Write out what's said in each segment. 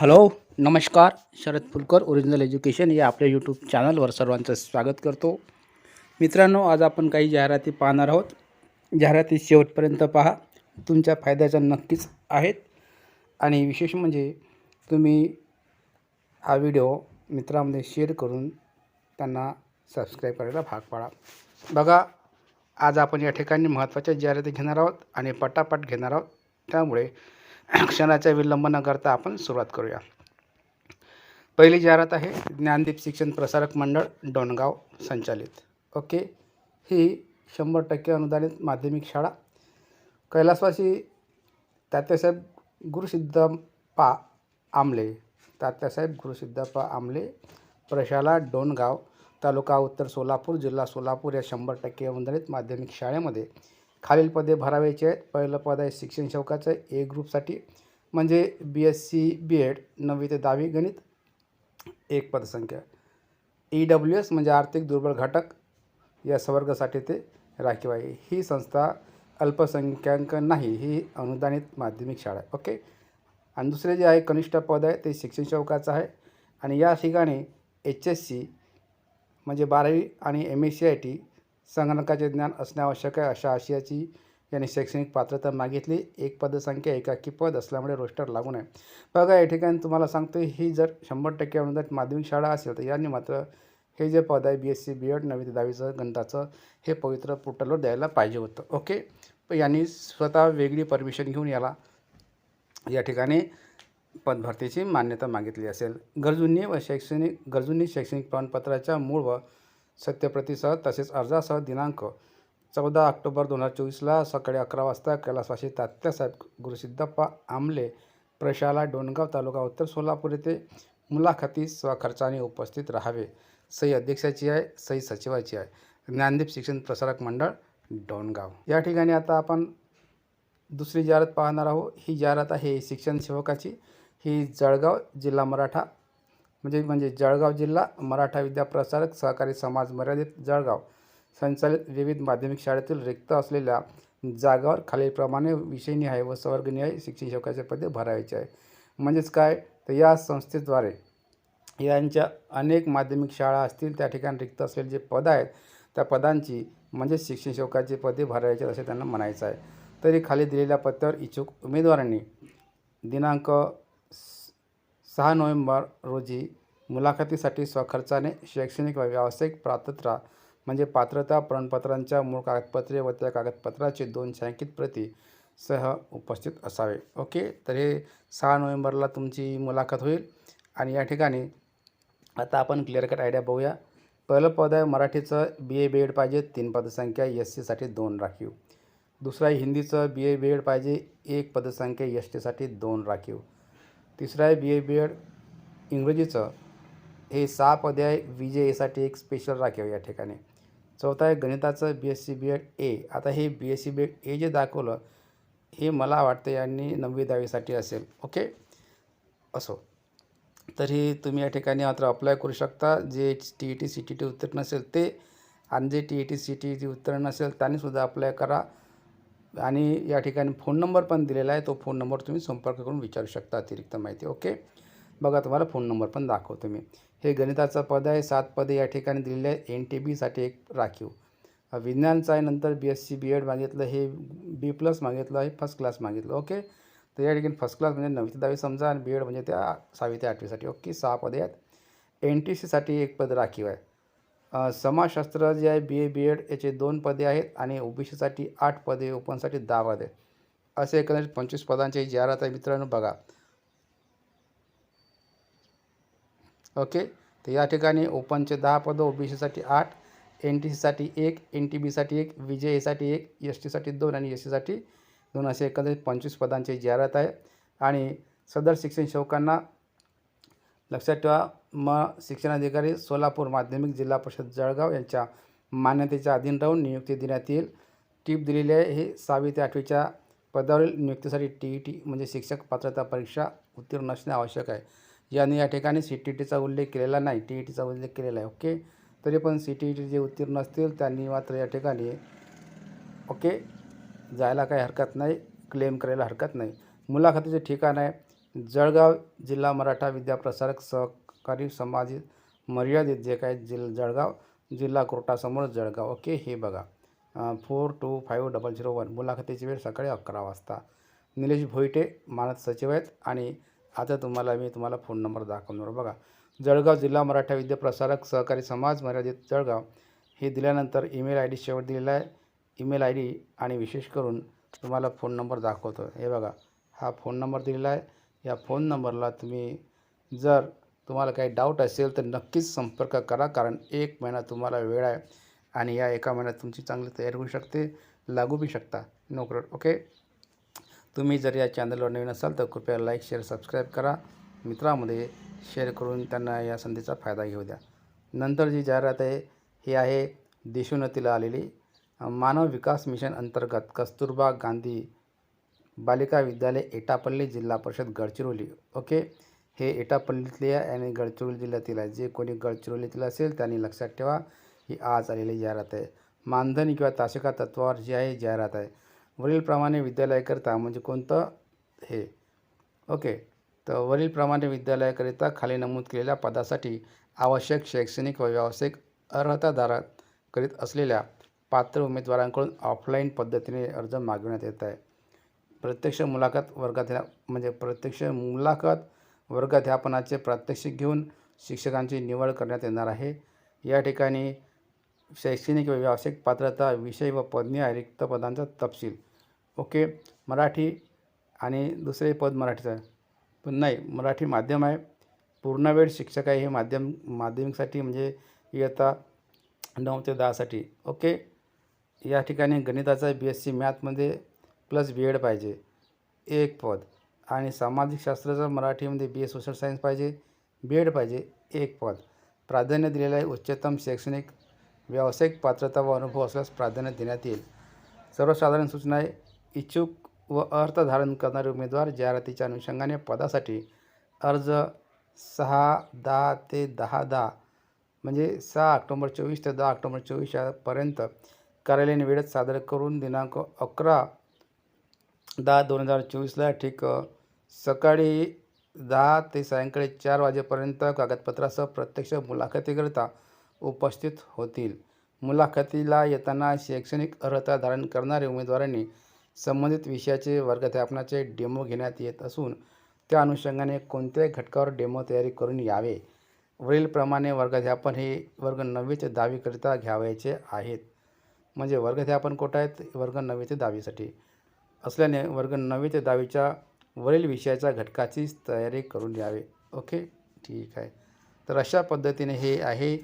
Hello नमस्कार. Sharad Phulkar original education या आपल्या यूट्यूब चॅनलवर सर्वांचं स्वागत करतो. मित्रांनो आज आपण काही जाहिराती पाहणार आहोत. जाहिराती शेवटपर्यंत पहा. तुमच्या फायद्याच्या नक्कीच आहेत. आणि विशेष म्हणजे तुम्ही हा व्हिडिओ मित्रांमध्ये शेअर करून त्यांना सबस्क्राईब करायला भाग पाडा. बघा आज आपण या ठिकाणी महत्त्वाच्या जाहिराती घेणार आहोत आणि पटापट घेणार आहोत. त्यामुळे क्षणाचा विलंब न करता आपण सुरुवात करूया. पहिली जाहिरात आहे ज्ञानदीप शिक्षण प्रसारक मंडळ डोणगाव संचालित. ओके? ही शंभर टक्के अनुदानित माध्यमिक शाळा. कैलासवासी तात्यासाहेब गुरुसिद्धप्पा आमले. तात्यासाहेब गुरुसिद्धप्पा आमले प्रशाला डोणगाव तालुका उत्तर सोलापूर जिल्हा सोलापूर या शंभर टक्के अनुदानित माध्यमिक शाळेमध्ये खालील पदे भरावायची आहेत. पहिलं पद आहे शिक्षण शौकाचं. ए ग्रुपसाठी म्हणजे B S C B Ed नववी ते दहावी गणित एक पदसंख्या. ई डब्ल्यू एस म्हणजे आर्थिक दुर्बल घटक. या संवर्गासाठी ते राखीव आहे ही संस्था अल्पसंख्याक नाही ही अनुदानित माध्यमिक शाळा आहे. ओके? आणि दुसरे जे आहे कनिष्ठ पद आहे ते शिक्षण शौकाचं आहे. आणि या ठिकाणी एच एस सी म्हणजे बारावी आणि M S C I T संगणकाचे ज्ञान असणे आवश्यक आहे अशा आशयाची यांनी शैक्षणिक पात्रता मागितली. एक पदसंख्या एकाकी पद असल्यामुळे रोस्टर लागू नये. बघा या ठिकाणी तुम्हाला सांगतो ही जर शंभर टक्के अनुदानित माध्यमिक शाळा असेल तर यांनी मात्र हे जे पद आहे B S C B Ed नवी ते दहावीचं गणिताचं हे पवित्र पोर्टलवर द्यायला पाहिजे होतं. ओके? यांनी स्वतः वेगळी परमिशन घेऊन याला. या ठिकाणी पदभरतीची मान्यता मागितली असेल. गरजूंनी व शैक्षणिक गरजूंनी शैक्षणिक प्रमाणपत्राच्या मूळ व सत्यप्रतिसह तसेच अर्जासह दिनांक चौदा ऑक्टोबर दोन हजार चोवीसला सकाळी अकरा वाजता कैलासवासी तात्यासाहेब गुरुसिद्धप्पा आमले प्रशाला डोणगाव तालुका उत्तर सोलापूर येथे मुलाखती स्वखर्चाने उपस्थित राहावे. सही अध्यक्षाची आहे सही सचिवाची आहे. ज्ञानदीप शिक्षण प्रसारक मंडळ डोणगाव. या ठिकाणी आता आपण दुसरी जाहिरात पाहणार आहोत. ही जाहिरात आहे शिक्षण सेवकाची. ही जळगाव जिल्हा मराठा म्हणजे म्हणजे जळगाव जिल्हा मराठा विद्याप्रसारक सहकारी समाज मर्यादित जळगाव. संचालित विविध माध्यमिक शाळेतील रिक्त असलेल्या जागावर खालीलप्रमाणे विषयनिहाय व संवर्गनिहाय शिक्षण पदे भरायचे आहे. म्हणजेच काय? तर या संस्थेद्वारे यांच्या अनेक माध्यमिक शाळा असतील त्या ठिकाणी रिक्त असलेले जे पद आहेत त्या पदांची म्हणजेच शिक्षण पदे भरायचे असे त्यांना म्हणायचं आहे. तरी खाली दिलेल्या पत्त्यावर इच्छुक उमेदवारांनी दिनांक सहा नोव्हेंबर रोजी मुलाखतीसाठी स्वखर्चाने शैक्षणिक व व्यावसायिक पात्रता म्हणजे पात्रता प्रमाणपत्रांच्या मूळ कागदपत्रे व त्या कागदपत्राची दोन छायांकित प्रती सह उपस्थित असावे. ओके? तर हे सहा नोव्हेंबरला तुमची मुलाखत होईल. आणि या ठिकाणी आता आपण क्लिअर कट आयडिया बघूया. पहिलं पद आहे मराठीचं बी ए बी एड पाहिजे तीन पदसंख्या एस सीसाठी दोन राखीव. दुसरं आहे हिंदीचं बी ए बी एड पाहिजे एक पदसंख्या एस टीसाठी दोन राखीव. तिसरं आहे बी ए बी एड इंग्रजीचं. हे सहा पदे आहे व्ही जे एसाठी एक स्पेशल राखीव या ठिकाणी. चौथं आहे गणिताचं B S C B Ed A आता हे B S C B Ed A जे दाखवलं हे मला वाटतं यांनी नववी दहावीसाठी असेल. ओके असो. तरी तुम्ही या ठिकाणी मात्र अप्लाय करू शकता. जे T E T C T T उत्तीर्ण नसेल ते. आणि जे T E T C T T उत्तीर्ण नसेल त्यांनीसुद्धा अप्लाय करा. आणि या ठिकाणी फोन नंबर पण दिलेला आहे. तो फोन नंबर तुम्ही संपर्क करून विचारू शकता अतिरिक्त माहिती ओके बघा तुम्हाला फोन नंबर पण दाखवतो मी. हे गणिताचं पद आहे. सात पदे या ठिकाणी दिलेले आहे एन टी बीसाठी एक राखीव. विज्ञानचं आहे नंतर B S C B Ed मागितलं हे बी प्लस मागितलं आहे फर्स्ट क्लास मागितलं ओके तर या ठिकाणी फर्स्ट क्लास म्हणजे नववी ते दहावी समजा आणि बी एड म्हणजे त्या सहावी ते आठवीसाठी ओके सहा पदे आहेत. एन टी सीसाठी एक पद राखीव आहे. समाजशास्त्र जे आहे बी ए बी एड याचे दोन पदे आहेत आणि ओ बी सीसाठी आठ पदे ओपनसाठी दहा पदे. असे एकंदरीत पंचवीस पदांची जाहिरात आहे मित्रांनो बघा. ओके? तर या ठिकाणी ओपनचे दहा पदं ओ बी सीसाठी आठ एन टी सीसाठी एक एन टी बीसाठी एक विजय एसाठी एक एस टीसाठी दोन आणि एस सीसाठी दोन. असे एकंदरीत पंचवीस पदांची जाहिरात आहे. आणि सदर शिक्षण सेवकांना लक्षात ठेवा म शिक्षणाधिकारी सोलापूर माध्यमिक जिल्हा परिषद जळगाव यांच्या मान्यतेच्या अधीन राहून नियुक्ती देण्यात येईल. टीप दिलेली आहे हे सहावी ते आठवीच्या पदावरील नियुक्तीसाठी टी ई टी म्हणजे शिक्षक पात्रता परीक्षा उत्तीर्ण असणे आवश्यक आहे. याने या ठिकाणी सी टी टीचा उल्लेख केलेला नाही टी ई टीचा उल्लेख केलेला आहे. ओके? तरी पण सी टी ई टी जे उत्तीर्ण असतील त्यांनी मात्र या ठिकाणी ओके? जायला काही हरकत नाही क्लेम करायला हरकत नाही. मुलाखतीचे ठिकाण आहे जळगाव जिल्हा मराठा विद्याप्रसारक सहकारी समाज मर्यादित जे काय जिल जळगाव जिल्हा कोर्टासमोर जळगाव. ओके हे बघा. Four two five double zero one. मुलाखतीची वेळ सकाळी अकरा वाजता. निलेश भोईटे मानद सचिव आहेत आणि आता तुम्हाला मी तुम्हाला फोन नंबर दाखवणार. बघा जळगाव जिल्हा मराठा विद्याप्रसारक सहकारी समाज मर्यादित जळगाव हे दिल्यानंतर ईमेल आय डी शेवट दिलेला आहे. ईमेल आय डी आणि विशेष करून तुम्हाला फोन नंबर दाखवतो हे बघा हा फोन नंबर दिलेला आहे. या फोन नंबरला तुम्ही जर तुम्हाला काही डाऊट असेल तर नक्कीच संपर्क करा कारण एक महिना तुम्हाला वेळ आहे आणि या एका महिन्यात तुमची चांगली तयारी होऊ शकते लागू बी शकता. नोकर ओके तुम्ही जर या चॅनलवर नवीन असाल तर कृपया लाईक शेअर सबस्क्राईब करा. मित्रामध्ये शेअर करून त्यांना या संधीचा फायदा घेऊ द्या. नंतर जी जाहिरात आहे ही आहे देशोन्नतीला आलेली. मानव विकास मिशन अंतर्गत कस्तुरबा गांधी बालिका विद्यालय एटापल्ली जिल्हा परिषद गडचिरोली. ओके? हे एटापल्लीतले आहे आणि गडचिरोली जिल्ह्यातील आहे. जे कोणी गडचिरोलीतील असेल त्यांनी लक्षात ठेवा ही आज आलेली जाहिरात आहे. मानधन किंवा तासिका तत्वावर जी आहे जाहिरात आहे. वरीलप्रमाणे विद्यालयाकरिता म्हणजे कोणतं? हे. ओके? तर वरीलप्रमाणे विद्यालयाकरिता खाली नमूद केलेल्या पदासाठी आवश्यक शैक्षणिक व व्यावसायिक अर्हताधारक करीत असलेल्या पात्र उमेदवारांकडून ऑफलाईन पद्धतीने अर्ज मागविण्यात येत आहे. प्रत्यक्ष मुलाखत वर्गाध्या म्हणजे प्रत्यक्ष मुलाखत वर्गाध्यापनाचे प्रात्यक्षिक घेऊन शिक्षकांची निवड करण्यात येणार आहे. या ठिकाणी शैक्षणिक व व्यावसायिक पात्रता विषय व पदनी रिक्त पदांचा तपशील. ओके मराठी आणि दुसरे पद मराठीचं. आहे पण नाही मराठी माध्यम आहे. पूर्णवेळ शिक्षक आहे हे माध्यम माध्यमिकसाठी म्हणजे इयत्ता नऊ ते दहासाठी. ओके या ठिकाणी गणिताचा बी एस सी मॅथमध्ये प्लस बी एड पाहिजे. एक पद. आणि सामाजिक शास्त्राचं मराठीमध्ये बी ए सोशल सायन्स पाहिजे. बी एड पाहिजे. एक पद. प्राधान्य दिलेलं आहे उच्चतम शैक्षणिक व्यावसायिक पात्रता व अनुभव असल्यास प्राधान्य देण्यात येईल. सर्वसाधारण सूचना आहे. इच्छुक व अर्थ धारण करणारे उमेदवार जाहिरातीच्या अनुषंगाने पदासाठी अर्ज सहा दहा ते दहा दहा म्हणजे सहा ऑक्टोंबर चोवीस ते दहा ऑक्टोंबर चोवीस यापर्यंत कार्यालयीन वेळेत सादर करून दिनांक अकरा दहा दोन हजार चोवीसला ठीक सकाळी दहा ते सायंकाळी चार वाजेपर्यंत कागदपत्रासह प्रत्यक्ष मुलाखतीकरिता उपस्थित होतील. मुलाखतीला येताना शैक्षणिक अर्हता धारण करणाऱ्या उमेदवारांनी संबंधित विषयाचे वर्गाध्यापनाचे डेमो घेण्यात येत असून त्या अनुषंगाने कोणत्याही घटकावर डेमो तयारी करून यावे. वरीलप्रमाणे वर्गाध्यापन हे वर्ग नववी ते दहावीकरिता घ्यावयाचे आहेत. म्हणजे वर्गाध्यापन कोटा आहेत वर्ग नववी ते दहावीसाठी. असल्याने वर्ग नववी ते दहावीच्या वरील विषयाच्या घटकाची तयारी करून द्यावे ओके? ठीक आहे. तर अशा पद्धतीने हे आहे.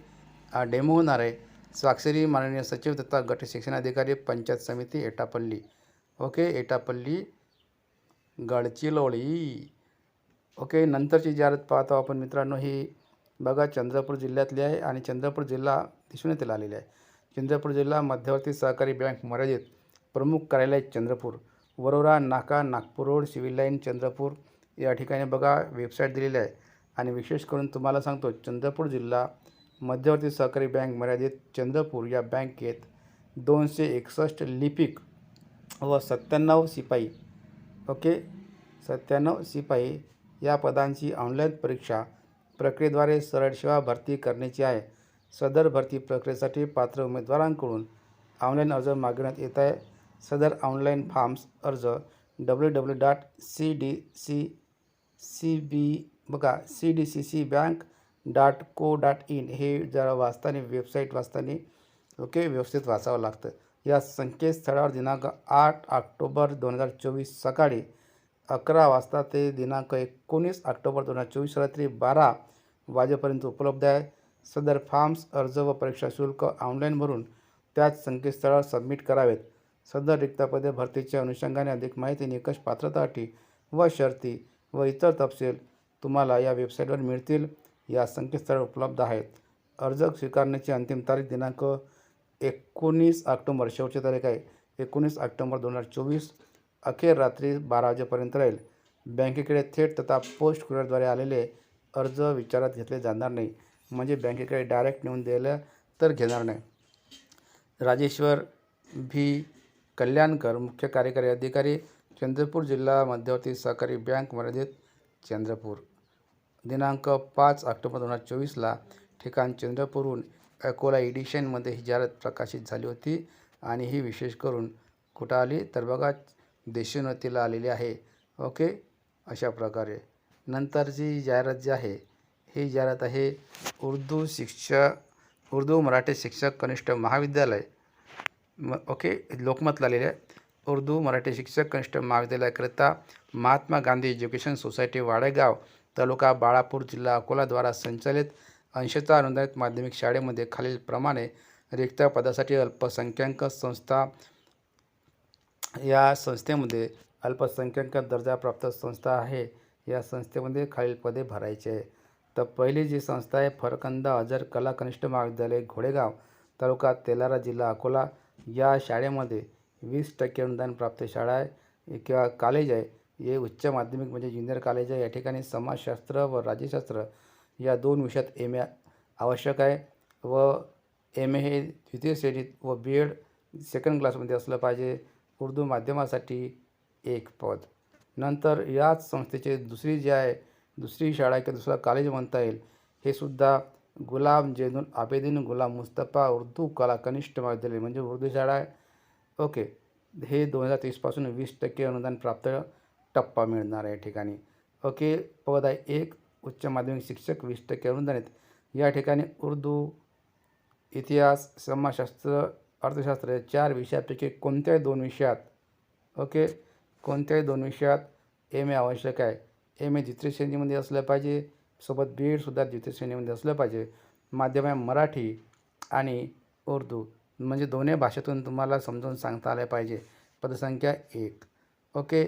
डेमो होणार आहे. स्वाक्षरी माननीय सचिव तथा गट शिक्षणाधिकारी पंचायत समिती एटापल्ली. ओके? एटापल्ली गडचिलोळी ओके? नंतरची जाहिरात पाहतो आपण मित्रांनो. ही बघा चंद्रपूर जिल्ह्यातली आहे आणि चंद्रपूर जिल्हा दिसून येथे आलेली आहे. चंद्रपूर जिल्हा मध्यवर्ती सहकारी बँक मर्यादित प्रमुख कार्यालय चंद्रपूर. वरोरा नाका Nagpur road civil line Chandrapur या ठिकाणी बघा वेबसाईट दिलेली आहे. आणि विशेष करून तुम्हाला सांगतो चंद्रपूर जिल्हा मध्यवर्ती सहकारी बँक मर्यादित चंद्रपूर या बँकेत दोनशे एकसष्ट लिपिक व सत्त्याण्णव शिपाई ओके? सत्त्याण्णव शिपाई या पदांची ऑनलाईन परीक्षा प्रक्रियेद्वारे सरळ सेवा भरती करण्याची आहे. सदर भरती प्रक्रियेसाठी पात्र उमेदवारांकडून ऑनलाईन अर्ज मागवण्यात येत आहे. सदर ऑनलाईन फॉर्म्स अर्ज़ W W dot C D C C B बघा C D C C bank dot co dot in हे जरा वाचताना वेबसाईट वाचताना ओके व्यवस्थित वाचावं लागतं. या संकेतस्थळावर दिनांक आठ ऑक्टोबर दोन हज़ार चोवीस सकाळी अकरा वाजता ते दिनांक एकोणीस ऑक्टोबर दोन हज़ार चोवीस रात्री बारा वाजेपर्यंत उपलब्ध आहे. सदर फॉर्म्स अर्ज़ व परीक्षा शुल्क ऑनलाईन भरून त्याच संकेतस्थळावर सबमिट करावेत. सदर रिक्तपदे भरतीच्या अनुषंगाने अधिक माहिती निकष पात्रता अटी व शर्ती व इतर तपशील तुम्हाला या वेबसाईटवर मिळतील. या संकेतस्थळ उपलब्ध आहेत. अर्ज स्वीकारण्याची अंतिम तारीख दिनांक एकोणीस ऑक्टोंबर शेवटची तारीख आहे. एकोणीस ऑक्टोंबर दोन हजार चोवीस अखेर रात्री बारा वाजेपर्यंत राहील. बँकेकडे थेट तथा पोस्ट कुरिअरद्वारे आलेले अर्ज विचारात घेतले जाणार नाही. म्हणजे बँकेकडे डायरेक्ट नेऊन द्यायला तर घेणार नाही. राजेश्वर भी कल्याणकर मुख्य कार्यकारी अधिकारी चंद्रपूर जिल्हा मध्यवर्ती सहकारी बँक मर्यादित चंद्रपूर. दिनांक पाच ऑक्टोबर दोन हजार चोवीसला ठिकाण चंद्रपूरहून अकोला एडिशनमध्ये ही जाहिरात प्रकाशित झाली होती आणि ही विशेष करून कुठं आली तर बघा देशोन्नतीला आलेली आहे. ओके? अशा प्रकारे. नंतरची जाहिरात जी आहे ही जाहिरात आहे उर्दू शिक्षक उर्दू मराठी शिक्षक कनिष्ठ महाविद्यालय. म ओके लोकमतला आलेले आहे उर्दू मराठी शिक्षक कनिष्ठ महाविद्यालयाकरिता महात्मा गांधी एज्युकेशन सोसायटी वाडेगाव तालुका बाळापूर जिल्हा अकोलाद्वारा संचालित अंशतः अनुदानित माध्यमिक शाळेमध्ये खालीलप्रमाणे रिक्त पदासाठी अल्पसंख्याक संस्था या संस्थेमध्ये अल्पसंख्याक दर्जाप्राप्त संस्था आहे. या संस्थेमध्ये खालील पदे भरायचे आहे तर पहिली जी संस्था आहे फरकंद अजर कला कनिष्ठ महाविद्यालय घोडेगाव तालुका तेलारा जिल्हा अकोला. या शाळेमध्ये वीस टक्के अनुदान प्राप्त शाळा आहे किंवा कॉलेज आहे. हे उच्च माध्यमिक म्हणजे ज्युनियर कॉलेज आहे. या ठिकाणी समाजशास्त्र व राज्यशास्त्र या दोन विषयात एम ए आवश्यक आहे व एम ए हे द्वितीय श्रेणीत व बी एड सेकंड क्लासमध्ये असलं पाहिजे. उर्दू माध्यमासाठी एक पद. नंतर याच संस्थेचे दुसरी जी आहे दुसरी शाळा किंवा दुसरा कॉलेज म्हणता येईल हे सुद्धा गुलाम जैनुल आबेदीन गुलाम मुस्तफा उर्दू कला कनिष्ठ महाविद्यालय म्हणजे उर्दू शाळा आहे. ओके. हे दोन हजार तीसपासून वीस टक्के अनुदान प्राप्त टप्पा मिळणार आहे या ठिकाणी. ओके. पद आहे एक उच्च माध्यमिक शिक्षक वीस टक्के अनुदान आहेत या ठिकाणी उर्दू इतिहास समाजशास्त्र अर्थशास्त्र या चार विषयापैकी कोणत्याही दोन विषयात ओके कोणत्याही दोन विषयात एम ए आवश्यक आहे. एम ए द्वितीय श्रेणीमध्ये असलं पाहिजे. सोबत बी एडसुद्धा द्वितीय श्रेणीमध्ये असलं पाहिजे. माध्यम आहे मराठी आणि उर्दू. म्हणजे दोन्ही भाषेतून तुम्हाला समजावून सांगता आलं पाहिजे. पदसंख्या एक. ओके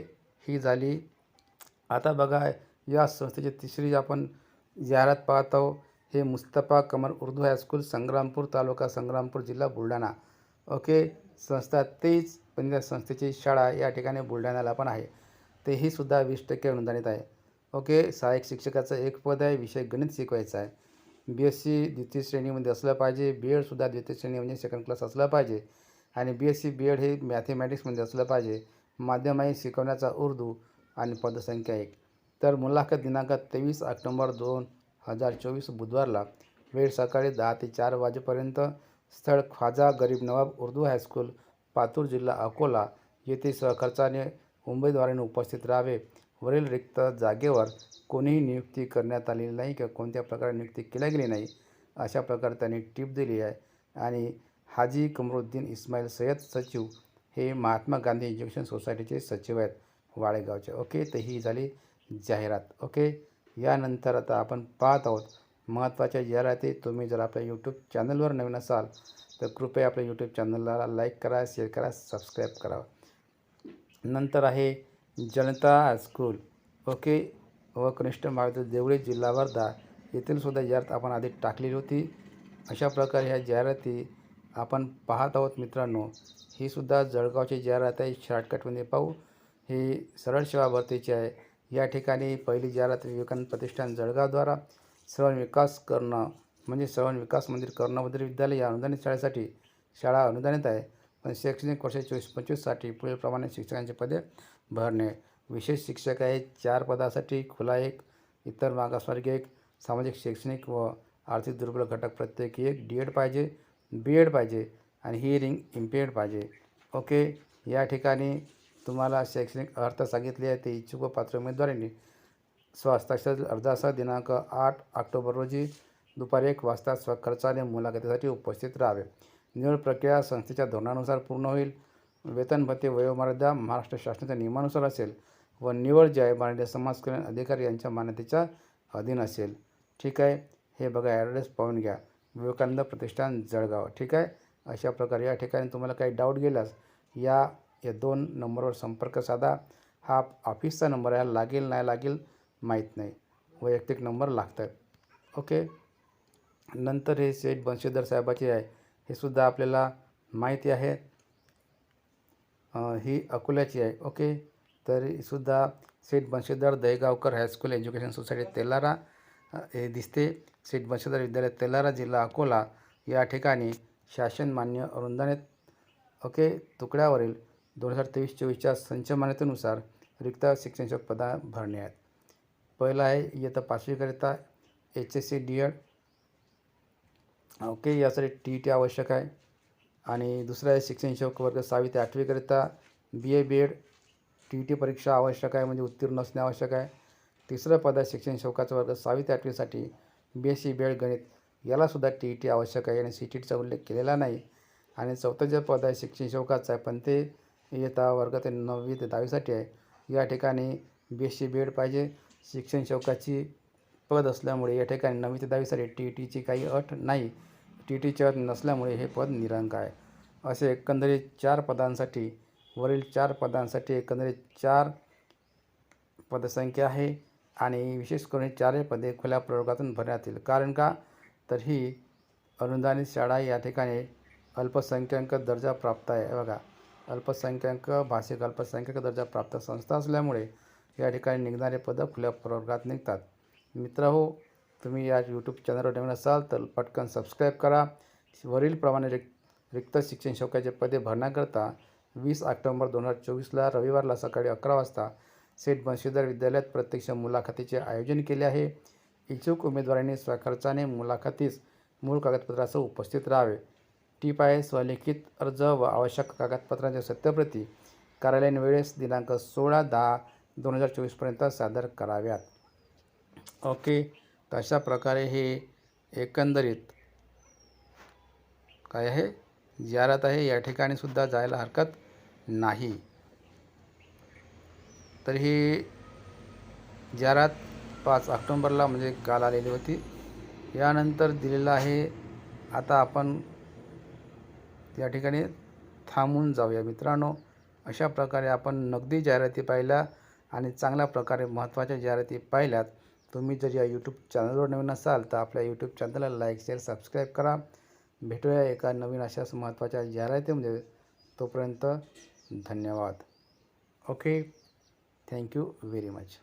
ही झाली. आता बघा या संस्थेची तिसरी आपण जाहिरात पाहत. आहोत हे मुस्तफा कमर उर्दू हायस्कूल संग्रामपूर तालुका संग्रामपूर जिल्हा बुलढाणा. ओके संस्था तेच पण त्या संस्थेची शाळा या ठिकाणी बुलढाण्याला पण आहे. तेही सुद्धा वीस टक्के अनुदानित आहे. ओके सहाय्यक शिक्षकाचं एक पद आहे विषय गणित शिकवायचा आहे. बी एस सी द्वितीय श्रेणीमध्ये असलं पाहिजे बी एडसुद्धा द्वितीय श्रेणी म्हणजे सेकंड क्लास असलं पाहिजे आणि B S C B Ed हे मॅथेमॅटिक्समध्ये असलं पाहिजे. माध्यम आहे शिकवण्याचा उर्दू आणि पदसंख्या एक. तर मुलाखत दिनांक तेवीस ऑक्टोंबर दोन हजार चोवीस बुधवारला वेळ सकाळी दहा ते चार वाजेपर्यंत स्थळ ख्वाजा गरीब नवाब उर्दू हायस्कूल पातूर जिल्हा अकोला येथे सहखर्चाने मुंबईद्वाराने उपस्थित राहावे. वरील रिक्त जागेवर कोणीही नियुक्ती करण्यात आलेली नाही किंवा कोणत्या प्रकारे नियुक्ती केल्या गेली नाही अशा प्रकारे त्यांनी टीप दिली आहे. आणि हाजी कमरुद्दीन इस्माईल सय्यद सचिव हे महात्मा गांधी एज्युकेशन सोसायटीचे सचिव आहेत वाळेगावचे. ओके तर ही झाली जाहिरात. ओके यानंतर आता आपण पाहत आहोत महत्त्वाच्या जाहिराती. तुम्ही जर आपल्या यूट्यूब चॅनलवर नवीन असाल तर कृपया आपल्या यूट्यूब चॅनलला लाईक करा शेअर करा सबस्क्राईब करा. नंतर आहे जनता हायस्कूल ओके व कनिष्ठ महाविद्यालय देवळी जिल्हा वर्धा येथील सुद्धा जाहिरात आपण आधी टाकलेली होती. अशा प्रकारे ह्या जाहिराती आपण पाहत आहोत मित्रांनो. ही सुद्धा जळगावची जाहिरात आहे. शॉर्टकटमध्ये पाहू. ही सरळ सेवा भरतीची आहे. या ठिकाणी पहिली जाहिरात विवेकानंद प्रतिष्ठान जळगावद्वारा श्रवण विकास करणं म्हणजे श्रवण विकास मंदिर कर्णभद्र विद्यालय या अनुदानित शाळेसाठी शाळा अनुदानित आहे. पण शैक्षणिक वर्ष चोवीस पंचवीससाठी पुढीलप्रमाणे शिक्षकांची पदे भरणे. विशेष शिक्षक आहे चार पदासाठी खुला एक इतर मागासवर्गीय एक सामाजिक शैक्षणिक व आर्थिक दुर्बल घटक प्रत्येकी एक डी एड पाहिजे बी एड पाहिजे आणि हिअरिंग इम्पेअर्ड पाहिजे. ओके या ठिकाणी तुम्हाला शैक्षणिक अर्थ सांगितले आहे. ते इच्छुक व पात्र उमेदवारांनी स्वहस्ताक्षर अर्जासह दिनांक आठ ऑक्टोबर रोजी दुपारी एक वाजता स्वखर्चाने मुलाखतीसाठी उपस्थित राहावे. निवड प्रक्रिया संस्थेच्या धोरणानुसार पूर्ण होईल. वेतन भत्ते वयोमर्यादा महाराष्ट्र शासनाच्या नियमानुसार असेल व निवड जे आहे मराठी समाज कल्याण अधिकारी यांच्या मान्यतेच्या अधीन असेल. ठीक आहे? हे बघा ॲड्रेस पाहून घ्या. विवेकानंद प्रतिष्ठान जळगाव. ठीक आहे? अशा प्रकारे या ठिकाणी तुम्हाला काही डाऊट गेल्यास या या दोन नंबरवर संपर्क साधा. हा ऑफिसचा नंबर आहे लागेल नाही लागेल माहीत नाही. वैयक्तिक नंबर लागतात. ओके? नंतर हे सेठ बंशीधर साहेबाचे आहे. हे सुद्धा आपल्याला माहिती आहे. ही अकोल्याची आहे. ओके? तरीसुद्धा Seth Banshidhar Dahegaonkar high school education society Telhara हे दिसते. सेठ बंशीधर विद्यालय तेलारा जिल्हा अकोला. या ठिकाणी शासन मान्य अनुदानित ओके? तुकड्यावरील दोन हजार तेवीस चोवीसच्या संचमान्यतेनुसार रिक्त शिक्षण पदा भरणे आहेत. पहिला आहे इयत्ता पाचवीकरिता H S C D Ed. Okay? यासाठी टी ई टी आवश्यक आहे. आणि दुसरं आहे शिक्षण सेवक वर्ग सहावी ते आठवीकरिता B A B Ed T E T परीक्षा आवश्यक आहे म्हणजे उत्तीर्ण असणे आवश्यक आहे. तिसरं पद आहे शिक्षण शौकाचा वर्ग सहावी ते आठवीसाठी B S C B Ed गणित. यालासुद्धा टी ई टी आवश्यक आहे आणि सी टी टीचा उल्लेख केलेला नाही. आणि चौथं जे पद आहे शिक्षण शौकाचं आहे पण ते येता वर्ग ते नववी ते दहावीसाठी आहे. या ठिकाणी B S C B Ed पाहिजे. शिक्षण शौकाची पद असल्यामुळे या ठिकाणी नववी ते दहावीसाठी टी ई टीची काही अट नाही. टी टीचर नसल्यामुळे हे पद निरंक आहे. असे एकंदरीत चार पदांसाठी वरील चार पदांसाठी एकंदरीत चार पदसंख्या आहे आणि विशेष करून चारही पदे खुल्या प्रयोगातून भरण्यात येईल कारण का? तर ही अनुदानित शाळा या ठिकाणी अल्पसंख्याक दर्जा प्राप्त आहे. बघा अल्पसंख्याक भाषिक अल्पसंख्याक दर्जा प्राप्त संस्था असल्यामुळे या ठिकाणी निघणारे पदं खुल्या प्रवर्गात निघतात. मित्र हो तुम्ही या यूट्यूब चॅनलवर नवीन असाल तर पटकन सबस्क्राईब करा. वरीलप्रमाणे रिक रिक्त शिक्षण शौकाचे पदे भरण्याकरता वीस ऑक्टोंबर दोन हजार चोवीसला रविवारला सकाळी अकरा वाजता सेठ बंशीधर विद्यालयात प्रत्यक्ष मुलाखतीचे आयोजन केले आहे. इच्छुक उमेदवारांनी स्वखर्चाने मुलाखतीस मूळ कागदपत्रासह उपस्थित राहावे. टीप आहे स्वलिखित अर्ज व आवश्यक कागदपत्रांच्या सत्यप्रती कार्यालयीन वेळेस दिनांक सोळा दहा दोन हजार चोवीसपर्यंत सादर कराव्यात. ओके. तर अशा प्रकारे हे एकंदरीत काय आहे? जाहिरात आहे या ठिकाणी सुद्धा जायला हरकत नाही. तर ही जाहिरात पाच ऑक्टोंबरला म्हणजे काल आलेली होती. यानंतर दिलेलं आहे आता आपण या ठिकाणी थांबून जाऊया मित्रांनो. अशा प्रकारे आपण नगदी जाहिराती पाहिल्या आणि चांगल्या प्रकारे महत्त्वाच्या जाहिराती पाहिल्यात. तुम्ही जर या यूट्यूब चॅनलवर नवीन असाल तर आपल्या यूट्यूब चॅनलला लाईक शेअर सबस्क्राईब करा. भेटूया एका नवीन अशाच महत्त्वाच्या जाहिरातीमध्ये. तोपर्यंत धन्यवाद. Okay thank you very much